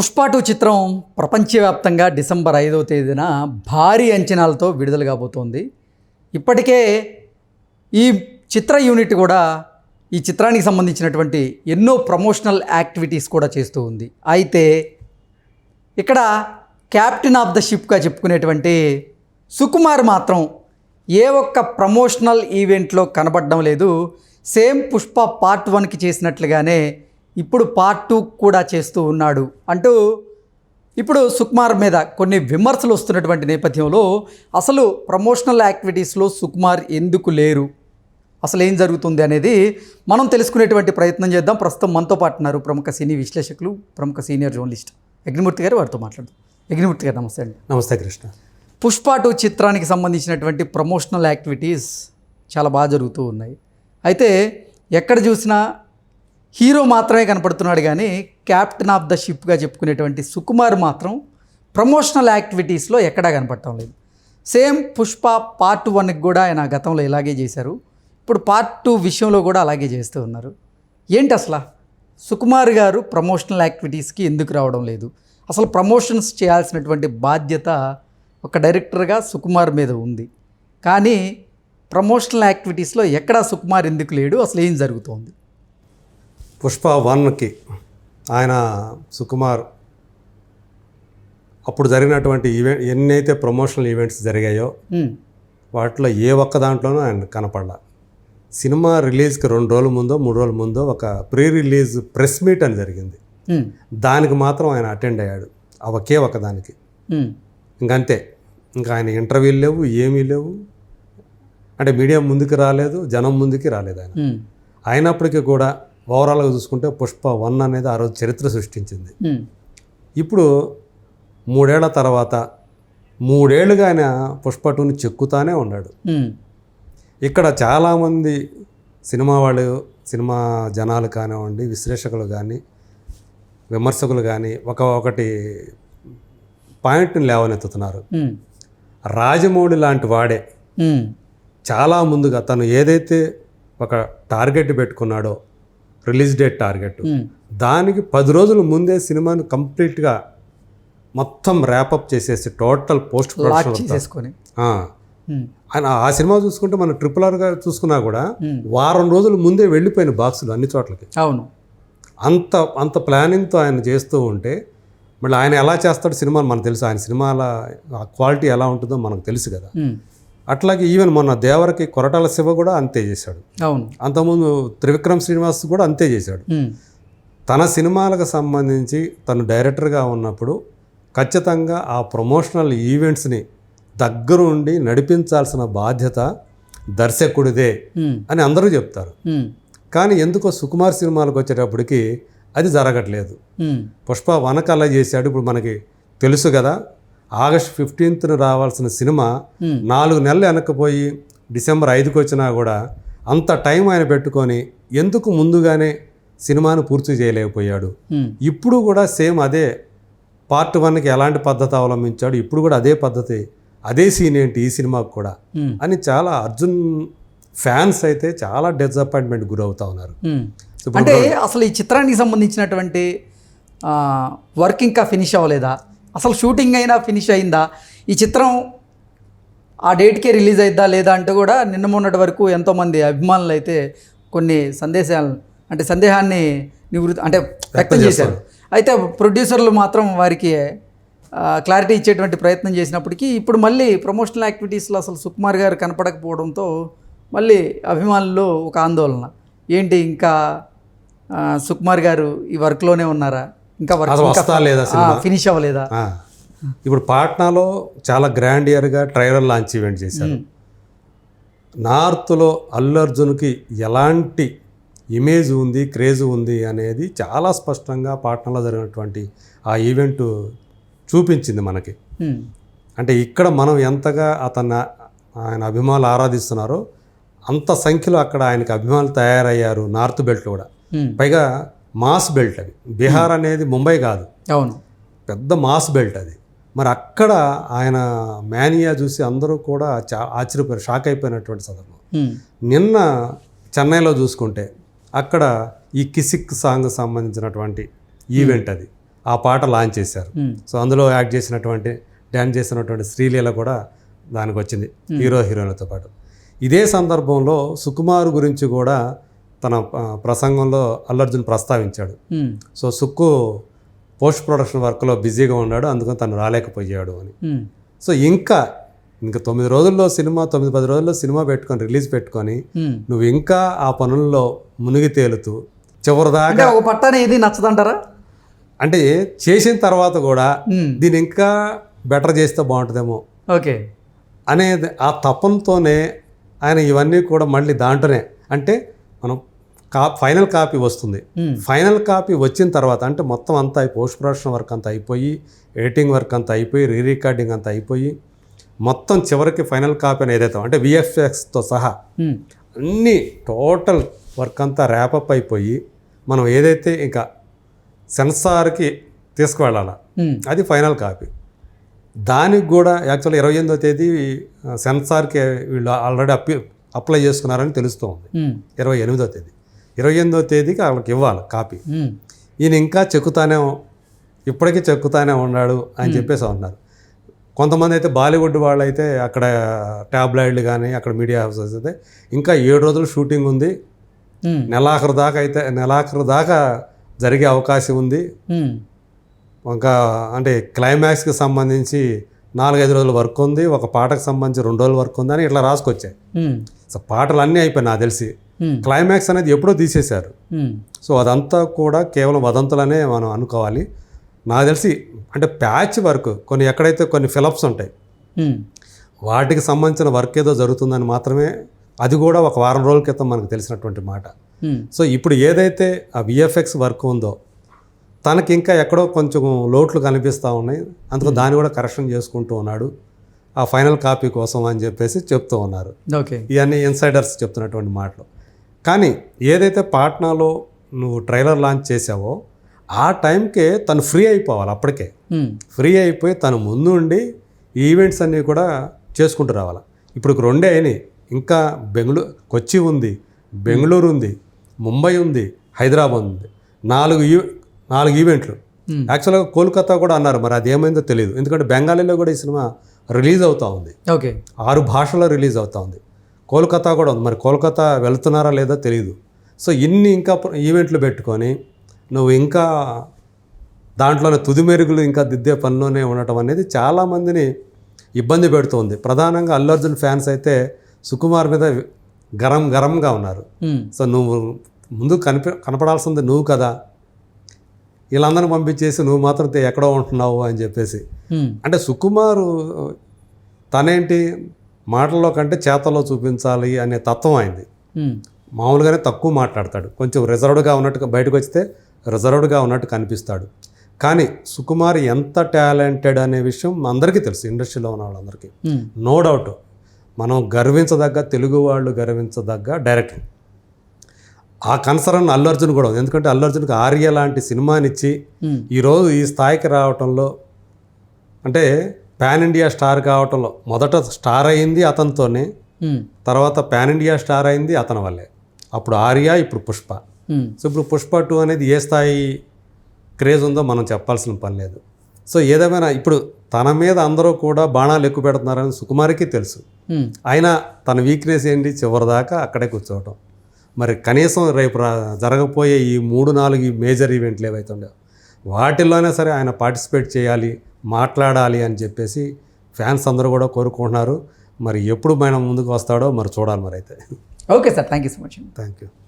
Pushpa two చిత్రం ప్రపంచవ్యాప్తంగా December ఐదవ తేదీన భారీ అంచనాలతో విడుదల కాబోతోంది. ఇప్పటికే ఈ చిత్ర యూనిట్ కూడా ఈ చిత్రానికి సంబంధించినటువంటి ఎన్నో ప్రమోషనల్ యాక్టివిటీస్ కూడా చేస్తూ ఉంది. అయితే ఇక్కడ క్యాప్టెన్ ఆఫ్ ద షిప్గా చెప్పుకునేటువంటి సుకుమార్ మాత్రం ఏ ఒక్క ప్రమోషనల్ ఈవెంట్లో కనబడడం లేదు. సేమ్ పుష్ప పార్ట్ వన్కి చేసినట్లుగానే ఇప్పుడు పార్ట్ టూ కూడా చేస్తూ ఉన్నాడు. అంటూ ఇప్పుడు సుకుమార్ మీద కొన్ని విమర్శలు వస్తున్నటువంటి నేపథ్యంలో అసలు ప్రమోషనల్ యాక్టివిటీస్లో సుకుమార్ ఎందుకు లేరు? అసలు ఏం జరుగుతుంది అనేది మనం తెలుసుకునేటువంటి ప్రయత్నం చేద్దాం. ప్రస్తుతం మనతో పాటు ఉన్నారు ప్రముఖ సినీ విశ్లేషకులు ప్రముఖ సీనియర్ జర్నలిస్ట్ అగ్నిమూర్తి గారు వారితో మాట్లాడదాం. అగ్నిమూర్తి గారు నమస్తే అండి. నమస్తే కృష్ణ. పుష్ప టూ చిత్రానికి సంబంధించినటువంటి ప్రమోషనల్ యాక్టివిటీస్ చాలా బాగా జరుగుతూ ఉన్నాయి. అయితే ఎక్కడ చూసినా హీరో మాత్రమే కనపడుతున్నాడు కానీ క్యాప్టెన్ ఆఫ్ ద షిప్గా చెప్పుకునేటువంటి సుకుమార్ మాత్రం ప్రమోషనల్ యాక్టివిటీస్లో ఎక్కడా కనపడటం లేదు. సేమ్ పుష్ప పార్ట్ వన్కి కూడా ఆయన గతంలో ఇలాగే చేశారు. ఇప్పుడు పార్ట్ టూ విషయంలో కూడా అలాగే చేస్తూ ఉన్నారు. ఏంటి అసలు? సుకుమార్ గారు ప్రమోషనల్ యాక్టివిటీస్కి ఎందుకు రావడం లేదు? అసలు ప్రమోషన్స్ చేయాల్సినటువంటి బాధ్యత ఒక డైరెక్టర్గా సుకుమార్ మీద ఉంది. కానీ ప్రమోషనల్ యాక్టివిటీస్లో ఎక్కడా సుకుమార్ ఎందుకు లేడు? అసలు ఏం జరుగుతోంది? పుష్ప వన్కి ఆయన సుకుమార్ అప్పుడు జరిగినటువంటి ఈవెంట్ ఎన్నైతే ప్రమోషనల్ ఈవెంట్స్ జరిగాయో వాటిలో ఏ ఒక్క దాంట్లోనూ ఆయన కనపడలా. సినిమా రిలీజ్కి రెండు రోజుల ముందో మూడు రోజుల ముందో ఒక ప్రీ రిలీజ్ ప్రెస్ మీట్ అని జరిగింది. దానికి మాత్రం ఆయన అటెండ్ అయ్యాడు. ఆ ఒకే ఒక దానికి. ఇంకంతే. ఇంకా ఆయన ఇంటర్వ్యూలు లేవు ఏమీ లేవు. అంటే మీడియా ముందుకు రాలేదు జనం ముందుకి రాలేదు ఆయన. అయినప్పటికీ కూడా ఓవరాల్గా చూసుకుంటే పుష్ప వన్ అనేది ఆ రోజు చరిత్ర సృష్టించింది. ఇప్పుడు మూడేళ్ళ తర్వాత మూడేళ్ళుగా ఆయన పుష్ప టూని చెక్కుతానే ఉన్నాడు. ఇక్కడ చాలామంది సినిమా వాళ్ళు సినిమా జనాలు కానివ్వండి విశ్లేషకులు కానీ విమర్శకులు కానీ ఒక ఒకటి పాయింట్ని లేవనెత్తుతున్నారు. రాజమౌళి లాంటి వాడే చాలా ముందుగా తను ఏదైతే ఒక టార్గెట్ పెట్టుకున్నాడో రిలీజ్ డేట్ టార్గెట్. దానికి పది రోజుల ముందే సినిమాను కంప్లీట్గా మొత్తం ర్యాపప్ చేసేసి టోటల్ పోస్ట్ ప్రొడక్షన్ ఆ. సినిమా చూసుకుంటే మనం ట్రిపుల్ ఆర్గా చూసుకున్నా కూడా. వారం రోజుల ముందే వెళ్ళిపోయిన బాక్సులు అన్ని చోట్లకి. అవును. అంత అంత ప్లానింగ్తో ఆయన చేస్తూ ఉంటే మళ్ళీ ఆయన ఎలా చేస్తాడు సినిమాలు మనకు తెలుసు. ఆయన సినిమాల క్వాలిటీ ఎలా ఉంటుందో మనకు తెలుసు కదా. అట్లాగే ఈవెన్ మొన్న దేవరకి కొరటాల శివ కూడా అంతే చేశాడు. అవును. అంతకుముందు త్రివిక్రమ్ శ్రీనివాస్ కూడా అంతే చేశాడు. తన సినిమాలకు సంబంధించి తను డైరెక్టర్గా ఉన్నప్పుడు ఖచ్చితంగా ఆ ప్రమోషనల్ ఈవెంట్స్ని దగ్గరుండి నడిపించాల్సిన బాధ్యత దర్శకుడిదే అని అందరూ చెప్తారు. కానీ ఎందుకో సుకుమార్ సినిమాలకు వచ్చేటప్పటికి అది జరగట్లేదు. పుష్ప వనక అలా చేశాడు. ఇప్పుడు మనకి తెలుసు కదా ఆగస్ట్ ఫిఫ్టీన్త్న రావాల్సిన సినిమా. నాలుగు నెలలు వెనక్కిపోయి డిసెంబర్ ఐదుకి వచ్చినా కూడా అంత టైం ఆయన పెట్టుకొని ఎందుకు ముందుగానే సినిమాను పూర్తి చేయలేకపోయాడు? ఇప్పుడు కూడా సేమ్ అదే పార్ట్ వన్కి ఎలాంటి పద్ధతి అవలంబించాడు? ఇప్పుడు కూడా అదే పద్ధతి అదే సీన్ ఏంటి ఈ సినిమాకు కూడా? అని చాలా అర్జున్ ఫ్యాన్స్ అయితే చాలా డిసప్పాయింట్మెంట్ గురవుతా ఉన్నారు. అంటే అసలు ఈ చిత్రానికి సంబంధించినటువంటి వర్క్ ఇంకా ఫినిష్ అవ్వలేదా? అసలు షూటింగ్ అయినా ఫినిష్ అయిందా? ఈ చిత్రం ఆ డేట్కే రిలీజ్ అయిద్దా లేదా అంటే కూడా నిన్న మొన్నటి వరకు ఎంతోమంది అభిమానులు అయితే కొన్ని సందేశాలు అంటే సందేహాన్ని నివృత్తి అంటే వ్యక్తం చేశారు. అయితే ప్రొడ్యూసర్లు మాత్రం వారికి క్లారిటీ ఇచ్చేటువంటి ప్రయత్నం చేసినప్పటికీ ఇప్పుడు మళ్ళీ ప్రమోషనల్ యాక్టివిటీస్లో అసలు సుకుమార్ గారు కనపడకపోవడంతో మళ్ళీ అభిమానుల్లో ఒక ఆందోళన. ఏంటి ఇంకా సుకుమార్ గారు ఈ వర్క్లోనే ఉన్నారా? ఇంకా వస్తా లేదా సినిమా? ఫినిష్ అవ్వలేదా. ఇప్పుడు పాట్నాలో చాలా గ్రాండ్ ఇయర్గా ట్రైలర్ లాంచ్ ఈవెంట్ చేశారు. నార్త్లో అల్లు అర్జున్కి ఎలాంటి ఇమేజ్ ఉంది క్రేజ్ ఉంది అనేది చాలా స్పష్టంగా పాట్నాలో జరిగినటువంటి ఆ ఈవెంట్ చూపించింది మనకి. అంటే ఇక్కడ మనం ఎంతగా అతన్ని ఆయన అభిమానులు ఆరాధిస్తున్నారో అంత సంఖ్యలో అక్కడ ఆయనకి అభిమానులు తయారయ్యారు నార్త్ బెల్ట్ కూడా. పైగా మాస్ బెల్ట్ అది. బీహార్ అనేది ముంబై కాదు. అవును. పెద్ద మాస్ బెల్ట్ అది. మరి అక్కడ ఆయన మేనియా చూసి అందరూ కూడా చా ఆశ్చర్యపోయారు షాక్ అయిపోయినటువంటి సందర్భం. ఉమ్, నిన్న చెన్నైలో చూసుకుంటే అక్కడ ఈ కిసిక్ సాంగ్ సంబంధించినటువంటి ఈవెంట్ అది. ఆ పాట లాంచ్ చేశారు. సో అందులో యాక్ట్ చేసినటువంటి డ్యాన్స్ చేసినటువంటి శ్రీలీల కూడా దానికి వచ్చింది హీరో హీరోయిన్లతో పాటు. ఇదే సందర్భంలో సుకుమార్ గురించి కూడా తన ప్రసంగంలో అల్లర్జున్ ప్రస్తావించాడు. సో సుక్కు పోస్ట్ ప్రొడక్షన్ వర్క్లో బిజీగా ఉన్నాడు అందుకని తను రాలేకపోయాడు అని. సో ఇంకా ఇంకా తొమ్మిది రోజుల్లో సినిమా తొమ్మిది పది రోజుల్లో సినిమా పెట్టుకొని రిలీజ్ పెట్టుకొని. నువ్వు ఇంకా ఆ పనుల్లో మునిగి తేలుతూ చివరిదాకా ఒక పట్టాన ఏది నచ్చదంటారా అంటే చేసిన తర్వాత కూడా. దీన్ని ఇంకా బెటర్ చేస్తే బాగుంటుందేమో ఓకే అనేది ఆ తపంతోనే ఆయన ఇవన్నీ కూడా మళ్ళీ దాంట్లోనే అంటే మనం కా ఫైనల్ కాపీ వస్తుంది. ఫైనల్ కాపీ వచ్చిన తర్వాత అంటే మొత్తం అంతా పోస్ట్ ప్రొడక్షన్ వర్క్ అంతా అయిపోయి ఎడిటింగ్ వర్క్ అంతా అయిపోయి రీ రికార్డింగ్ అంతా అయిపోయి మొత్తం చివరికి ఫైనల్ కాపీ అని ఏదైతే అంటే విఎఫ్ఎక్స్తో సహా. అన్నీ టోటల్ వర్క్ అంతా ర్యాపప్ అయిపోయి మనం ఏదైతే ఇంకా సెన్సార్కి తీసుకువెళ్ళాలా. అది ఫైనల్ కాపీ దానికి కూడా యాక్చువల్ ఇరవై ఎనిమిదో తేదీ సెన్సార్కి వీళ్ళు ఆల్రెడీ అప్లై చేసుకున్నారని తెలుస్తోంది మ్మ్. ఇరవై ఎనిమిదో తేదీ ఇరవై ఎనిమిదో తేదీకి వాళ్ళకి ఇవ్వాలి కాపీ. ఈయన ఇంకా చెక్కుతానే ఇప్పటికీ చెక్కుతానే ఉన్నాడు అని చెప్పేసి ఉన్నారు కొంతమంది అయితే బాలీవుడ్ వాళ్ళు అయితే అక్కడ ట్యాబ్లాయిడ్లు కానీ అక్కడ మీడియా హౌసెస్ అయితే ఇంకా ఏడు రోజులు షూటింగ్ ఉంది. నెలాఖరు దాకా అయితే నెలాఖరు దాకా జరిగే అవకాశం ఉంది. ఇంకా అంటే క్లైమాక్స్కి సంబంధించి నాలుగైదు రోజుల వర్క్ ఉంది ఒక పాటకు సంబంధించి రెండు రోజుల వర్క్ ఉంది అని ఇట్లా రాసుకొచ్చాయి. సో పాటలు అన్నీ అయిపోయి నాకు తెలిసి. క్లైమాక్స్ అనేది ఎప్పుడో తీసేశారు. సో అదంతా కూడా కేవలం వదంతులనే మనం అనుకోవాలి. నాకు తెలిసి అంటే ప్యాచ్ వర్క్ కొన్ని ఎక్కడైతే కొన్ని ఫిలప్స్ ఉంటాయి. వాటికి సంబంధించిన వర్క్ ఏదో జరుగుతుందని మాత్రమే అది కూడా ఒక వారం రోజుల క్రితం మనకు తెలిసినటువంటి మాట. సో ఇప్పుడు ఏదైతే ఆ విఎఫ్ఎక్స్ వర్క్ ఉందో తనకి ఇంకా ఎక్కడో కొంచెం లోట్లు కనిపిస్తూ ఉన్నాయి. అందుకు దాన్ని కూడా కరెక్షన్ చేసుకుంటూ ఉన్నాడు. ఆ ఫైనల్ కాపీ కోసం అని చెప్పేసి చెప్తూ ఉన్నారు. ఓకే. ఇవన్నీ ఇన్సైడర్స్ చెప్తున్నటువంటి మాటలు. కానీ ఏదైతే పాట్నాలో నువ్వు ట్రైలర్ లాంచ్ చేసావో ఆ టైంకే తను ఫ్రీ అయిపోవాలి అప్పటికే. ఫ్రీ అయిపోయి తను ముందు ఉండి ఈ ఈవెంట్స్ అన్నీ కూడా చేసుకుంటూ రావాలి. ఇప్పుడు రెండే అయినాయి. ఇంకా బెంగళూరు కొచ్చి ఉంది బెంగళూరు ఉంది ముంబై ఉంది హైదరాబాద్ ఉంది. నాలుగు ఈ నాలుగు ఈవెంట్లు. యాక్చువల్గా కోల్కతా కూడా అన్నారు మరి అది ఏమైందో తెలియదు ఎందుకంటే బెంగాలీలో కూడా ఈ సినిమా రిలీజ్ అవుతూ ఉంది. ఓకే. ఆరు భాషల్లో రిలీజ్ అవుతా ఉంది. కోల్కతా కూడా ఉంది. మరి కోల్కతా వెళ్తున్నారా లేదో తెలియదు సో ఇన్ని ఇంకా ఈవెంట్లు పెట్టుకొని నువ్వు ఇంకా దాంట్లోనే తుది మెరుగులు ఇంకా దిద్దే పనిలోనే ఉండటం అనేది చాలామందిని ఇబ్బంది పెడుతుంది. ప్రధానంగా అల్లు అర్జున్ ఫ్యాన్స్ అయితే సుకుమార్ మీద గరం గరంగా ఉన్నారు. సో నువ్వు ముందు కనిపి కనపడాల్సింది నువ్వు కదా. వీళ్ళందరిని పంపించేసి నువ్వు మాత్రం ఎక్కడో ఉంటున్నావు అని చెప్పేసి. అంటే సుకుమారు తనేంటి మాటల్లో కంటే చేతల్లో చూపించాలి అనే తత్వం అయింది మ్మ్. మామూలుగానే తక్కువ మాట్లాడతాడు. కొంచెం రిజర్వ్డ్గా ఉన్నట్టు బయటకు వస్తే రిజర్వ్డ్గా ఉన్నట్టు కనిపిస్తాడు. కానీ సుకుమార్ ఎంత టాలెంటెడ్ అనే విషయం అందరికీ తెలుసు ఇండస్ట్రీలో ఉన్న వాళ్ళందరికీ. No doubt. మనం గర్వించదగ్గ తెలుగు వాళ్ళు గర్వించదగ్గ డైరెక్టర్. ఆ కన్సర్న్ అల్లు అర్జున్ కూడా ఉంది. ఎందుకంటే అల్లు అర్జున్కి ఆర్య లాంటి సినిమానిచ్చి. ఈరోజు ఈ స్థాయికి రావటంలో అంటే పాన్ ఇండియా స్టార్ కావటంలో మొదట స్టార్ అయింది అతనితోనే. తర్వాత పాన్ ఇండియా స్టార్ అయింది అతని వల్లే. అప్పుడు ఆర్య ఇప్పుడు పుష్ప. సో ఇప్పుడు పుష్ప టూ అనేది ఏ స్థాయి క్రేజ్ ఉందో మనం చెప్పాల్సిన పని లేదు. సో ఏదేమైనా ఇప్పుడు తన మీద అందరూ కూడా బాణాలు ఎక్కువ పెడుతున్నారని సుకుమారికి తెలుసు. అయినా తన వీక్నెస్ ఏంటి? చివరిదాకా అక్కడే కూర్చోవటం. మరి కనీసం రేపు జరగబోయే ఈ మూడు నాలుగు మేజర్ ఈవెంట్లు ఏవైతే ఉండేవో వాటిల్లోనే సరే ఆయన పార్టిసిపేట్ చేయాలి. మాట్లాడాలి అని చెప్పేసి ఫ్యాన్స్ అందరూ కూడా కోరుకుంటున్నారు. మరి ఎప్పుడు ఆయన ముందుకు వస్తాడో మరి చూడాలి మరి అయితే okay sir thank you so much thank you